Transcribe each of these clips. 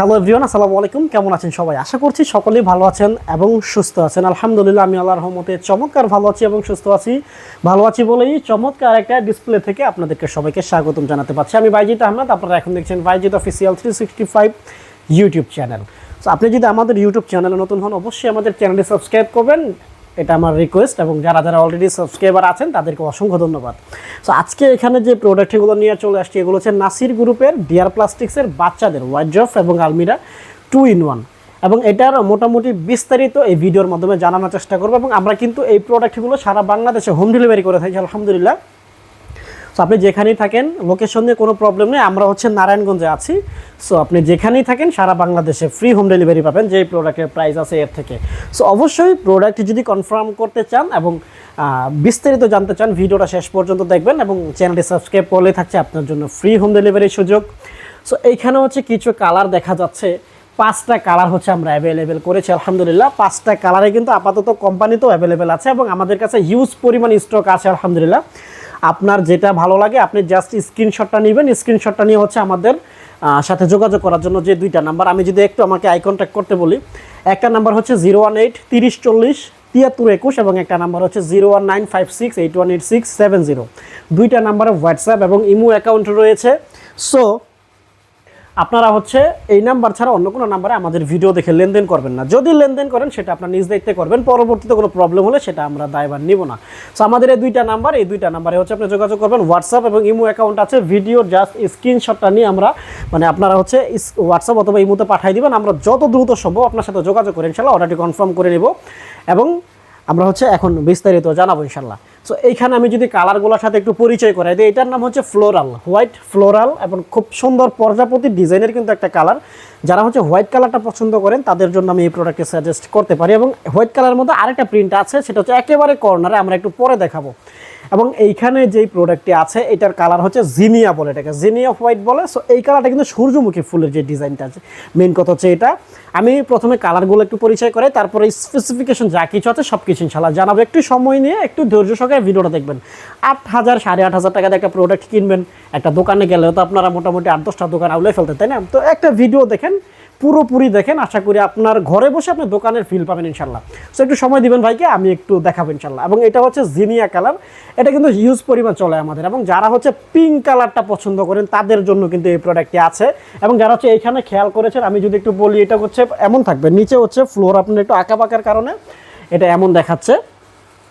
Hello everyone আসসালামু আলাইকুম। কেমন আছেন সবাই? আশা করছি সকলেই ভালো আছেন এবং সুস্থ আছেন। আলহামদুলিল্লাহ, আমি আল্লাহর রহমতে চমৎকার ভালো আছি এবং সুস্থ আছি। ভালো আছি বলেই চমৎকার একটা ডিসপ্লে থেকে আপনাদেরকে সবাইকে স্বাগতম জানাতে পারছি। আমি বাইজিৎ আহমেদ, আপনারা এখন দেখছেন বাইজিৎ official three sixty five YouTube channel তো আপনি যদি আমাদের ইউটিউব চ্যানেলে নতুন হন, অবশ্যই আমাদের চ্যানেলটি সাবস্ক্রাইব করবেন। এটা আমার রিকোয়েস্ট এবং যারা যারা অলরেডি সাবস্ক্রাইবার আছেন, তাদেরকে অসংখ্য ধন্যবাদ। সো আজকে এখানে যে প্রোডাক্টগুলো নিয়ে চলে আসছি, এগুলো হচ্ছে নাসির গ্রুপের ডিয়ার প্লাস্টিক্সের বাচ্চাদের ওয়াইড্রফ এবং আলমিরা টু ইন ওয়ান এবং এটার মোটামুটি বিস্তারিত এই ভিডিওর মাধ্যমে জানানোর চেষ্টা করব এবং আমরা কিন্তু এই প্রোডাক্টগুলো সারা বাংলাদেশে হোম ডেলিভারি করে থাকি, আলহামদুলিল্লাহ। সো আপনি যেখানেই থাকেন লোকেশন নিয়ে কোনো প্রবলেম নেই। আমরা হচ্ছে নারায়ণগঞ্জে আছি। সো আপনি যেখানেই থাকেন, সারা বাংলাদেশে ফ্রি হোম ডেলিভারি পাবেন যে প্রোডাক্টের প্রাইস আছে এর থেকে। সো অবশ্যই প্রোডাক্ট যদি কনফার্ম করতে চান এবং বিস্তারিত জানতে চান, ভিডিওটা শেষ পর্যন্ত দেখবেন এবং চ্যানেলটি সাবস্ক্রাইব করলে থাকছে আপনার জন্য ফ্রি হোম ডেলিভারির সুযোগ। সো এইখানে হচ্ছে কিছু কালার দেখা যাচ্ছে। পাঁচটা কালার হচ্ছে আমরা অ্যাভেলেবেল করেছি, আলহামদুলিল্লাহ। পাঁচটা কালারে কিন্তু আপাতত কোম্পানিতেও অ্যাভেলেবেল আছে এবং আমাদের কাছে হিউজ পরিমাণ স্টক আছে, আলহামদুলিল্লাহ। আপনার যেটা ভালো লাগে, আপনি জাস্ট স্ক্রিনশটটা নেবেন। স্ক্রিনশটটা নিয়ে হচ্ছে আমাদের সাথে যোগাযোগ করার জন্য যে দুইটা নাম্বার আমি যদি একটু আমাকে আই কন্ট্যাক্ট করতে বলি, একটা নাম্বার হচ্ছে জিরো ওয়ান এইট তিরিশ চল্লিশ, তিয়াত্তর একুশ এবং একটা নাম্বার হচ্ছে zero one nine five six eight one eight six seven zero দুইটা নাম্বারে হোয়াটসঅ্যাপ এবং ইমো অ্যাকাউন্ট রয়েছে। সো আপনারা হচ্ছে এই নাম্বার ছাড়া অন্য কোনো নাম্বারে আমাদের ভিডিও দেখে লেনদেন করবেন না। যদি লেনদেন করেন, সেটা আপনার নিজ দায়িত্বে করবেন, পরবর্তীতে কোনো প্রবলেম হলে সেটা আমরা দায়ভার নিব না। সো আমাদের এই দুইটা নাম্বার, এই দুইটা নাম্বারে হচ্ছে আপনি যোগাযোগ করবেন। হোয়াটসঅ্যাপ এবং ইমো অ্যাকাউন্ট আছে। ভিডিও জাস্ট স্ক্রিনশটটা নিয়ে আমরা মানে আপনারা হচ্ছে হোয়াটসঅ্যাপ অথবা ইমোতে পাঠিয়ে দিবেন। আমরা যত দ্রুত সম্ভব আপনার সাথে যোগাযোগ করে ইনশাল্লাহ অর্ডারটি কনফার্ম করে নেব। এবং আমরা হচ্ছে এখন বিস্তারিত জানাব ইনশাল্লাহ সো এইখানে আমি যদি কালারগুলোর সাথে একটু পরিচয় করাই দিই, এটার নাম হচ্ছে ফ্লোরাল হোয়াইট ফ্লোরাল এবং খুব সুন্দর প্রজাপতি ডিজাইনের কিন্তু একটা কালার যারা হচ্ছে হোয়াইট কালারটা পছন্দ করেন, তাদের জন্য আমি এই প্রোডাক্টকে সাজেস্ট করতে পারি এবং হোয়াইট কালারের মধ্যে আরেকটা প্রিন্ট আছে, সেটা হচ্ছে একেবারে কর্নারে আমরা একটু পরে দেখাবো। এবং এইখানে যেই প্রোডাক্টটি আছে, এটার কালার হচ্ছে জিনিয়া বলে এটাকে। জিনিয়া হোয়াইট বলে সো এই কালারটা কিন্তু সূর্যমুখী ফুলের যে ডিজাইনটা আছে। মেন কথা হচ্ছে এটা। আমি প্রথমে কালারগুলো একটু পরিচয় করে তারপরে স্পেসিফিকেশন যা কিছু আছে সব কিছু ইনশাল্লাহ জানাব। একটু সময় নিয়ে, একটু ধৈর্য সহকারে ভিডিওটা দেখবেন। আট হাজার সাড়ে আট হাজার টাকাতে একটা প্রোডাক্ট কিনবেন। একটা দোকানে গেলেও তো আপনারা মোটামুটি আট দশটা দোকান আউলে ফেলতে তাই না? তো একটা ভিডিও দেখেন পুরোপুরি দেখেন, আশা করি আপনার ঘরে বসে আপনি দোকানের ফিল পাবেন ইনশাল্লাহ। সো একটু সময় দিবেন ভাইকে, আমি একটু দেখাবো ইনশাল্লাহ। এবং এটা হচ্ছে জিনিয়া কালার এটা কিন্তু হিউজ পরিমাণ চলে আমাদের। এবং যারা হচ্ছে পিঙ্ক কালারটা পছন্দ করেন, তাদের জন্য কিন্তু এই প্রোডাক্টটি আছে। এবং যারা হচ্ছে এইখানে খেয়াল করেছেন, আমি যদি একটু বলি, এটা হচ্ছে, এমন থাকবে। নিচে হচ্ছে ফ্লোর আপনার একটু আঁকা পাকার কারণে এটা এমন দেখাচ্ছে।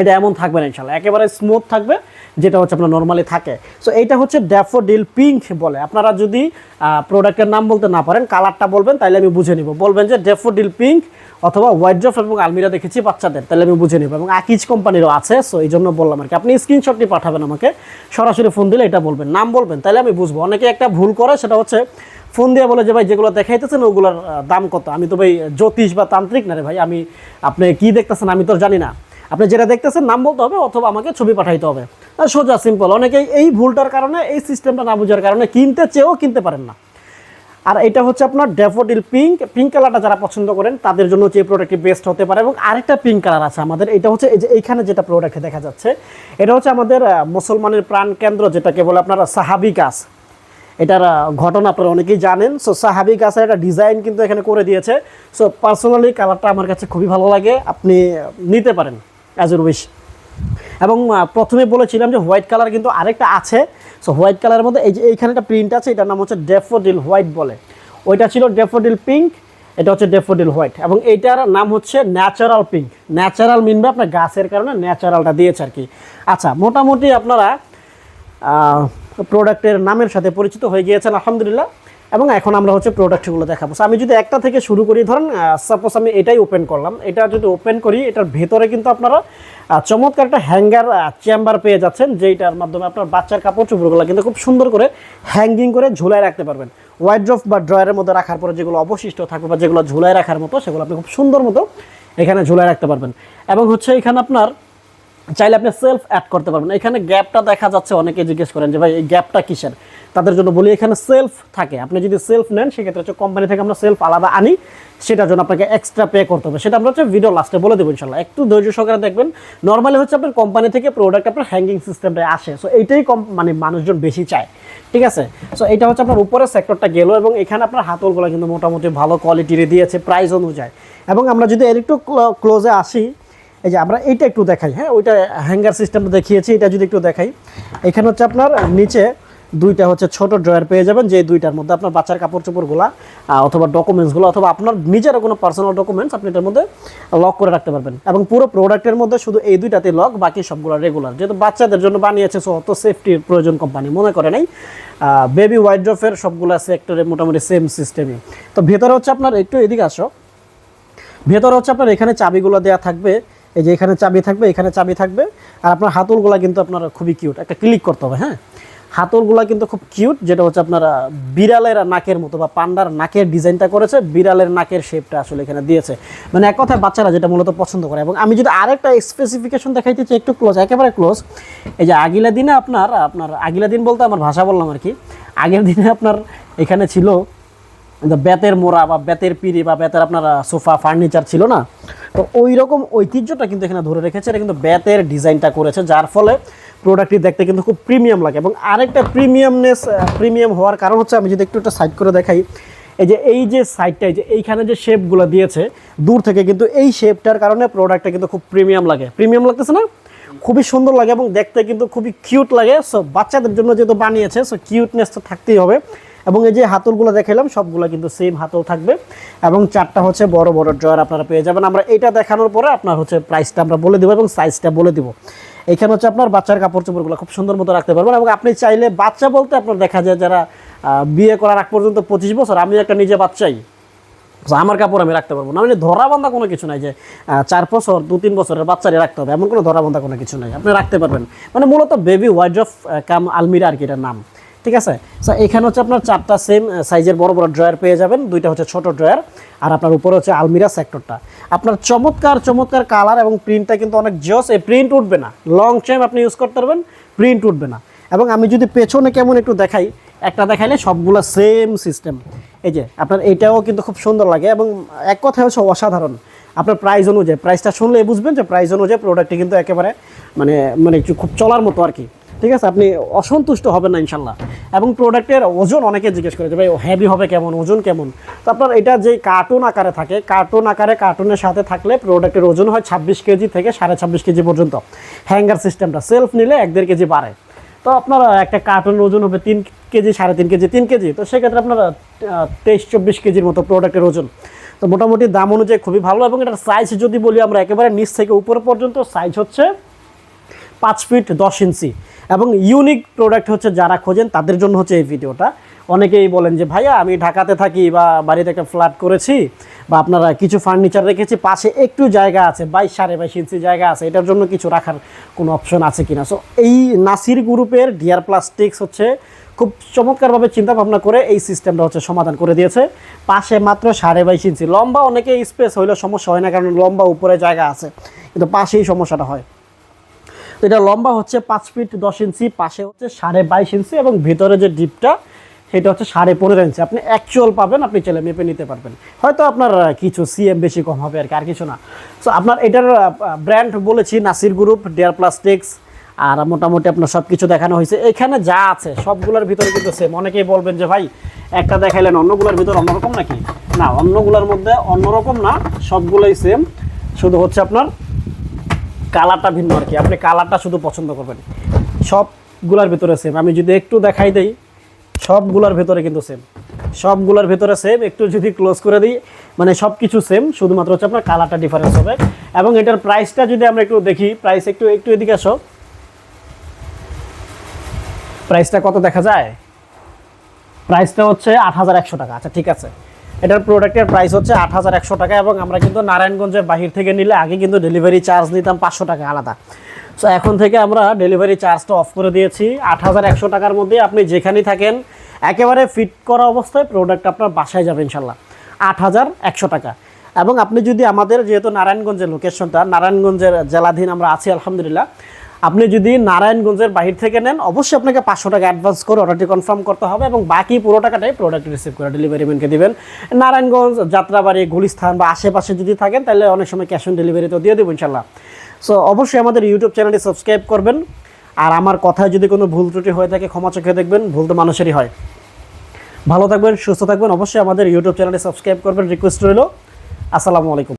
এটা এমন থাকবে না ইনশাল্লাহ একেবারে স্মুথ থাকবে, যেটা হচ্ছে আপনার নর্মালি থাকে। সো এইটা হচ্ছে ড্যাফোডিল পিঙ্ক বলে। আপনারা যদি প্রোডাক্টের নাম বলতে না পারেন কালারটা বলবেন তাহলে আমি বুঝে নিব। বলবেন যে ড্যাফোডিল পিঙ্ক অথবা হোয়াইট ড্রফ এবং আলমিরা দেখেছি বাচ্চাদের তাহলে আমি বুঝে নিব। এবং আকিজ কোম্পানিরও আছে সো এই জন্য বললাম আর কি। আপনি স্ক্রিনশটটি পাঠাবেন আমাকে, সরাসরি ফোন দিলে এটা বলবেন। নাম বলবেন তাহলে আমি বুঝব। অনেকে একটা ভুল করে, সেটা হচ্ছে ফোন দিয়ে বলে যে, ভাই, যেগুলো দেখাইতেছেন, ওগুলোর দাম কত? আমি তো ভাই জ্যোতিষ বা তান্ত্রিক না রে ভাই। আমি, আপনি কি দেখতেছেন, আমি তো জানি না। আপনি যেটা দেখতেছেন, নাম বলতে হবে অথবা আমাকে ছবি পাঠাইতে হবে। সোজা সিম্পল অনেকেই এই ভুলটার কারণে, এই সিস্টেমটা না বোঝার কারণে কিনতে চেয়েও কিনতে পারেন না। আর এটা হচ্ছে আপনার ড্যাফোডিল পিঙ্ক পিঙ্ক কালারটা যারা পছন্দ করেন, তাদের জন্য এই প্রোডাক্টটি বেস্ট হতে পারে। এবং আরেকটা পিঙ্ক কালার আছে আমাদের। এটা হচ্ছে এই যে এইখানে যেটা প্রোডাক্টে দেখা যাচ্ছে, এটা হচ্ছে আমাদের মুসলমানের প্রাণ কেন্দ্র, যেটাকে বলে আপনারা সাহাবি গাছ। এটার ঘটনা আপনারা অনেকেই জানেন। সো সাহাবি গাছের একটা ডিজাইন কিন্তু এখানে করে দিয়েছে। সো পার্সোনালি কালারটা আমার কাছে খুবই ভালো লাগে। আপনি নিতে পারেন। অ্যাজ ইউর উইশ এবং প্রথমে বলেছিলাম যে হোয়াইট কালার কিন্তু আরেকটা আছে। সো হোয়াইট কালারের মধ্যে এই যে এইখানে একটা প্রিন্ট আছে, এটার নাম হচ্ছে ডেফোডিল হোয়াইট বলে। ওইটা ছিল ডেফোডিল পিঙ্ক, এটা হচ্ছে ডেফোডিল হোয়াইট। এবং এইটার নাম হচ্ছে ন্যাচারাল পিঙ্ক। ন্যাচারাল মিনবে আপনার গাছের কারণে ন্যাচারালটা দিয়েছে আর কি। আচ্ছা মোটামুটি আপনারা প্রোডাক্টের নামের সাথে পরিচিত হয়ে গিয়েছেন, আলহামদুলিল্লাহ। এবং এখন আমরা হচ্ছে প্রোডাক্টগুলো দেখাবো। আমি যদি একটা থেকে শুরু করি, ধরেন সাপোজ আমি এটাই ওপেন করলাম। এটা যদি ওপেন করি, এটার ভেতরে কিন্তু আপনারা চমৎকার একটা হ্যাঙ্গার চেম্বার পেয়ে যাচ্ছেন, যেইটার মাধ্যমে আপনার বাচ্চার কাপড় চোপড়গুলো কিন্তু খুব সুন্দর করে হ্যাঙ্গিং করে ঝুলায় রাখতে পারবেন। ওয়াইড্রফ বা ড্রয়ারের মধ্যে রাখার পরে যেগুলো অবশিষ্ট থাকবে বা যেগুলো ঝুলায় রাখার মতো, সেগুলো আপনি খুব সুন্দর মতো এখানে ঝুলায় রাখতে পারবেন। এবং হচ্ছে এখানে আপনার চাইলে আপনি সেলফ অ্যাড করতে পারবেন। এখানে গ্যাপটা দেখা যাচ্ছে অনেকে জিজ্ঞেস করেন যে, ভাই, এই গ্যাপটা কিসের? তাদের জন্য বলি, এখানে সেলফ থাকে। আপনি যদি সেলফ নেন, সেক্ষেত্রে হচ্ছে কোম্পানি থেকে আমরা সেলফ আলাদা আনি। সেটার জন্য আপনাকে এক্সট্রা পে করতে হবে। সেটা আমরা হচ্ছে ভিডিও লাস্টে বলে দেবো ইনশাল্লাহ একটু ধৈর্য সহকারে দেখবেন। নর্মালি হচ্ছে আপনার কোম্পানি থেকে প্রোডাক্ট আপনার হ্যাঙ্গিং সিস্টেমটা আসে। সো এইটাই কম মানে মানুষজন বেশি চায়। ঠিক আছে? সো এটা হচ্ছে আপনার উপরের সেক্টরটা গেল এবং এখানে আপনার হাতলগুলো কিন্তু মোটামুটি ভালো কোয়ালিটির দিয়েছে প্রাইস অনুযায়ী। এবং আমরা যদি এর একটু ক্লোজে আসি এই যে আমরা এইটা একটু দেখাই হ্যাঁ? ওইটা হ্যাঙ্গার সিস্টেমটা দেখিয়েছি, এটা যদি একটু দেখাই। এখানে হচ্ছে আপনার নিচে দুইটা হচ্ছে ছোট ড্রয়ার পেয়ে যাবেন, যে দুইটার মধ্যে আপনার বাচ্চার কাপড় চোপড়গুলো অথবা ডকুমেন্টসগুলো অথবা আপনার নিজেরও কোনো পার্সোনাল ডকুমেন্টস আপনি এটার মধ্যে লক করে রাখতে পারবেন। এবং পুরো প্রোডাক্টের মধ্যে শুধু এই দুইটাতে লক বাকি সবগুলো রেগুলার যেহেতু বাচ্চাদের জন্য বানিয়েছে সো অত সেফটির প্রয়োজন কোম্পানি মনে করে নাই। বেবি ওয়াইড্রফের সবগুলো সেক্টরে মোটামুটি সেম সিস্টেমই তো ভেতরে হচ্ছে আপনার, একটু এদিকে আসো। ভেতরে হচ্ছে আপনার, এখানে চাবিগুলো দেওয়া থাকবে এই যে এখানে চাবি থাকবে, এখানে চাবি থাকবে। আর আপনার হাতলগুলো কিন্তু আপনার খুবই কিউট একটা ক্লিক করতে হবে হ্যাঁ? হাতলগুলো কিন্তু খুব কিউট যেটা হচ্ছে আপনার বিড়ালের নাকের মতো বা পান্ডার নাকের ডিজাইনটা করেছে, বিড়ালের নাকের শেপটা আসলে এখানে দিয়েছে। মানে এক কথায় বাচ্চারা যেটা মূলত পছন্দ করে। এবং আমি যদি আরেকটা স্পেসিফিকেশন দেখাইতে চাই, একটু ক্লোজ একেবারে ক্লোজ এই যে আগিলা দিনে আপনার আপনার, আগিলা দিন বলতে আমার ভাষা বললাম আর কি। আগের দিনে আপনার এখানে ছিল বেতের মোড়া বা বেতের পিড়ি বা বেতের আপনার সোফা ফার্নিচার ছিল না? তো ওই রকম ঐতিহ্যটা কিন্তু এখানে ধরে রেখেছে। এটা কিন্তু বেতের ডিজাইনটা করেছে, যার ফলে প্রোডাক্টটি দেখতে কিন্তু খুব প্রিমিয়াম লাগে। এবং আরেকটা প্রিমিয়ামনেস প্রিমিয়াম হওয়ার কারণ হচ্ছে, আমি যদি একটু একটা সাইড করে দেখাই, এই যে এই যে সাইডটা যে, এইখানে যে শেপগুলো দিয়েছে, দূর থেকে কিন্তু এই শেপটার কারণে প্রোডাক্টটা কিন্তু খুব প্রিমিয়াম লাগে। প্রিমিয়াম লাগতেছে না? খুবই সুন্দর লাগে এবং দেখতে কিন্তু খুবই কিউট লাগে। সো বাচ্চাদের জন্য যেহেতু বানিয়েছে সো কিউটনেস তো থাকতেই হবে। এবং এই যে হাতলগুলো দেখালাম সবগুলো কিন্তু সেম হাতল থাকবে। এবং চারটা হচ্ছে বড় বড় ড্রয়ার আপনারা পেয়ে যাবেন। আমরা এটা দেখানোর পরে আপনার হচ্ছে প্রাইসটা আমরা বলে দেবো এবং সাইজটা বলে দেবো। এখানে হচ্ছে আপনার বাচ্চার কাপড় চোপড়গুলো খুব সুন্দর মতো রাখতে পারবেন এবং আপনি চাইলে বাচ্চা বলতে আপনার দেখা যায় যারা বিয়ে করার আগ পর্যন্ত পঁচিশ বছর, আমি একটা নিজে বাচ্চাই। আমার কাপড় আমি রাখতে পারব না। মানে ধরা বান্ধা কোনো কিছু নাই যে চার বছর, দু, তিন বছরের বাচ্চারে রাখতে হবে। এমন কোনো ধরা বান্ধা কোনো কিছু নাই। আপনি রাখতে পারবেন। মানে মূলত বেবি ওয়াইড্রফ কাম আলমিরা আর কি এটার নাম। ঠিক আছে? সো এখানে হচ্ছে আপনার চারটা সেম সাইজের বড় বড় ড্রয়ার পেয়ে যাবেন। দুইটা হচ্ছে ছোট ড্রয়ার আর আপনার উপরে হচ্ছে আলমিরা সেক্টরটা আপনার চমৎকার চমৎকার কালার এবং প্রিন্টটা কিন্তু অনেক জস। এই প্রিন্ট উঠবে না। লং টাইম আপনি ইউজ করতে পারবেন প্রিন্ট উঠবে না। এবং আমি যদি পেছনে কেমন একটু দেখাই, একটা দেখাইলে সবগুলো সেম সিস্টেম এই যে, আপনার এটাও কিন্তু খুব সুন্দর লাগে এবং এক কথায় হচ্ছে অসাধারণ। আপনার প্রাইস অনুযায়ী প্রাইসটা শুনলে বুঝবেন যে প্রাইস অনুযায়ী প্রোডাক্টটি কিন্তু একেবারে মানে মানে একটু খুব চলার মতো আর কি। ঠিক আছে? আপনি অসন্তুষ্ট হবেন না, ইনশাল্লাহ। এবং প্রোডাক্টের ওজন অনেকে জিজ্ঞেস করে যে ভাই হেভি হবে কেমন? ওজন কেমন? তো আপনার এটা যে কার্টুন আকারে থাকে কার্টুন আকারে কার্টুনের সাথে থাকলে প্রোডাক্টের ওজন হয় ছাব্বিশ কেজি থেকে সাড়ে ছাব্বিশ কেজি পর্যন্ত। হ্যাঙ্গার সিস্টেমটা সেলফ নিলে এক দেড় কেজি বাড়ে। তো আপনার একটা কার্টুনের ওজন হবে তিন কেজি, সাড়ে তিন কেজি তিন কেজি। তো সেক্ষেত্রে আপনার তেইশ, চব্বিশ কেজির মতো প্রোডাক্টের ওজন। তো মোটামুটি দাম অনুযায়ী খুবই ভালো এবং এটার সাইজ যদি বলি আমরা একেবারে নিচ থেকে উপর পর্যন্ত সাইজ হচ্ছে পাঁচ ফিট দশ ইঞ্চি। এবং ইউনিক প্রোডাক্ট হচ্ছে যারা খোঁজেন, তাদের জন্য হচ্ছে এই ভিডিওটা। অনেকেই বলেন যে, ভাইয়া, আমি ঢাকাতে থাকি বা বাড়িতে একটা ফ্ল্যাট করেছি বা আপনারা কিছু ফার্নিচার রেখেছি, পাশে একটু জায়গা আছে, বাইশ, সাড়ে বাইশ ইঞ্চি জায়গা আছে, এটার জন্য কিছু রাখার কোনো অপশন আছে কিনা? সো এই নাসির গ্রুপের ডিয়ার প্লাস্টিক্স হচ্ছে খুব চমৎকারভাবে চিন্তা ভাবনা করে এই সিস্টেমটা হচ্ছে সমাধান করে দিয়েছে। পাশে মাত্র সাড়ে বাইশ ইঞ্চি। লম্বা অনেকে স্পেস হইলে সমস্যা হয় না, কারণ লম্বা উপরে জায়গা আছে। কিন্তু পাশেই সমস্যাটা হয়। তো এটা লম্বা হচ্ছে পাঁচ ফিট দশ ইঞ্চি, পাশে হচ্ছে সাড়ে বাইশ ইঞ্চি এবং ভিতরে যে ডিপটা, সেটা হচ্ছে সাড়ে পনেরো ইঞ্চি। আপনি অ্যাকচুয়াল পাবেন, আপনি ছেলে মেপে নিতে পারবেন। হয়তো আপনার কিছু সিএম বেশি কম হবে আর কি, আর কিছু না। সো আপনার এটার ব্র্যান্ড বলেছি নাসির গ্রুপ ডেয়ার প্লাস্টিক্স আর মোটামুটি আপনার সব কিছু দেখানো হয়েছে। এখানে যা আছে, সবগুলোর ভিতরে কিন্তু সেম অনেকেই বলবেন যে, ভাই, একটা দেখাইলেন, অন্যগুলোর ভিতর অন্যরকম নাকি? না, অন্যগুলোর মধ্যে অন্যরকম না, সবগুলোই সেম শুধু হচ্ছে আপনার কালারটা ভিন্ন আর কি। আপনি কালারটা শুধু পছন্দ করবেন। সবগুলার ভিতরে সেম আমি যদি একটু দেখাই দিই, সবগুলার ভেতরে কিন্তু সেম সবগুলোর ভেতরে সেম একটু যদি ক্লোজ করে দিই মানে সব কিছু সেম শুধুমাত্র হচ্ছে আপনার কালারটা ডিফারেন্স হবে। এবং এটার প্রাইসটা যদি আমরা একটু দেখি প্রাইস একটু একটু এদিকে আসো। প্রাইসটা কত দেখা যায়? প্রাইসটা হচ্ছে আট হাজার একশো টাকা। আচ্ছা ঠিক আছে। এটার প্রোডাক্টের প্রাইস হচ্ছে আট হাজার একশো টাকা এবং আমরা কিন্তু নারায়ণগঞ্জের বাহির থেকে নিলে আগে কিন্তু ডেলিভারি চার্জ নিতাম পাঁচশো টাকা আলাদা। সো এখন থেকে আমরা ডেলিভারি চার্জটা অফ করে দিয়েছি। আট হাজার একশো টাকার মধ্যে আপনি যেখানেই থাকেন, একেবারে ফিট করা অবস্থায় প্রোডাক্ট আপনার বাসায় যাবে ইনশাল্লাহ। আট হাজার একশো টাকা। এবং আপনি যদি আমাদের যেহেতু নারায়ণগঞ্জের লোকেশনটা নারায়ণগঞ্জের জেলাধীন আমরা আছি, আলহামদুলিল্লাহ আপনি যদি নারায়ণগঞ্জের বাহির থেকে নেন, অবশ্যই আপনাকে পাঁচশো টাকা অ্যাডভান্স করে অর্ডারটি কনফার্ম করতে হবে এবং বাকি পুরো টাকাটাই প্রোডাক্ট রিসিভ করে ডেলিভারি ম্যানকে দিবেন। নারায়ণগঞ্জ, যাত্রাবাড়ি গুলিস্থান বা আশেপাশে যদি থাকেন, তাহলে অনেক সময় ক্যাশ অন ডেলিভারি তো দিয়ে দেবো ইনশাল্লাহ সো অবশ্যই আমাদের ইউটিউব চ্যানেলটি সাবস্ক্রাইব করবেন। আর আমার কথায় যদি কোনো ভুল ত্রুটি হয়ে থাকে, ক্ষমা চোখে দেখবেন, ভুল তো মানুষেরই হয়। ভালো থাকবেন, সুস্থ থাকবেন, অবশ্যই আমাদের ইউটিউব চ্যানেলটি সাবস্ক্রাইব করবেন রিকোয়েস্ট রইল। আসসালামু আলাইকুম।